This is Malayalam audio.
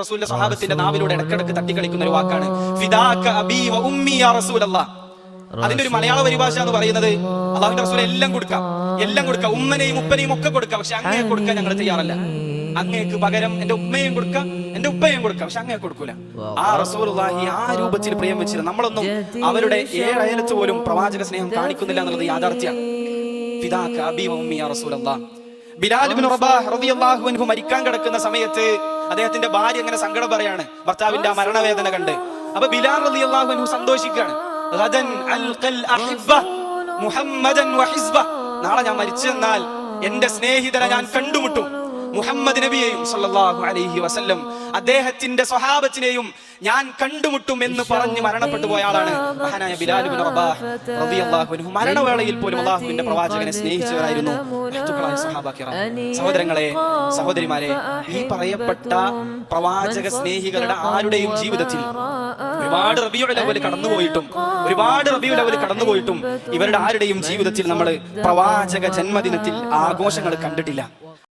റസൂലിന്റെ സ്വഹാബത്തിന്റെ നാവിലൂടെ ഇടക്കിടക്ക് തട്ടിക്കളിക്കുന്ന ഒരു വാക്കാണ്. അതിന്റെ ഒരു മലയാള പരിഭാഷ എന്ന് പറയുന്നത് അള്ളാഹുന്റെ റസൂൽ എല്ലാം കൊടുക്കാം. എല്ലാം കൊടുക്കാം. ഉമ്മനെയും ഉപ്പനെയും ഒക്കെ കൊടുക്കാം. പക്ഷെ അങ്ങേ കൊടുക്കാൻ ഞങ്ങൾ തയ്യാറല്ല. അങ്ങേക്ക് പകരം എന്റെ ഉമ്മയും കൊടുക്കാം എന്റെ ഉപ്പയും കൊടുക്കാം. പക്ഷെ അങ്ങേ കൊടുക്കൂല. ആ റസൂലുള്ളാഹി ആ രൂപത്തിൽ പ്രിയം വെച്ചിരുന്നു നമ്മളൊന്നും അവരുടെ ഏഴയലത്ത് പോലും പ്രവാചക സ്നേഹം കാണിക്കുന്നില്ല എന്നുള്ളത് യാഥാർത്ഥ്യമാണ്. ബിലാൽ ബിൻ റബാഹ് റളിയല്ലാഹു അൻഹു മരിക്കാൻ കിടക്കുന്ന സമയത്ത് അദ്ദേഹത്തിന്റെ ഭാര്യ അങ്ങനെ സങ്കടം പറയാണ്. ഭർത്താവിന്റെ ആ മരണവേദന കണ്ട്. അപ്പൊ ബിലാൽ റളിയല്ലാഹു അൻഹു സന്തോഷിക്കുകയാണ്. നാളെ ഞാൻ മരിച്ചു എന്നാൽ എന്റെ സ്നേഹിതരെ ഞാൻ കണ്ടുമുട്ടും. മുഹമ്മദ് നബിയെയും സല്ലല്ലാഹു അലൈഹി വസല്ലം അദ്ദേഹത്തിന്റെ സ്വഹാബത്തിനെയും ഞാൻ കണ്ടുമുട്ടും എന്ന് പറഞ്ഞ് മരണപ്പെട്ടു പോയ ആളാണ് മഹാനായ ബിലാൽ ഇബ്നു റബാഹ് റളിയല്ലാഹു അൻഹു മരണവേളയിൽ പോലും അള്ളാഹുവിന്റെ പ്രവാചകനെ സ്നേഹിച്ചവരായിരുന്നു. സഹോദരങ്ങളെ സഹോദരിമാരെ ഈ പറയപ്പെട്ട പ്രവാചക സ്നേഹികളുടെ ആരുടെയും ജീവിതത്തിൽ ഒരുപാട് റബിയുടെ ലെവൽ കടന്നുപോയിട്ടും ഒരുപാട് റബിയുടെ ലെവൽ കടന്നുപോയിട്ടും ഇവരുടെ ആരുടെയും ജീവിതത്തിൽ നമ്മൾ പ്രവാചക ജന്മദിനത്തിൽ ആഘോഷങ്ങൾ കണ്ടിട്ടില്ല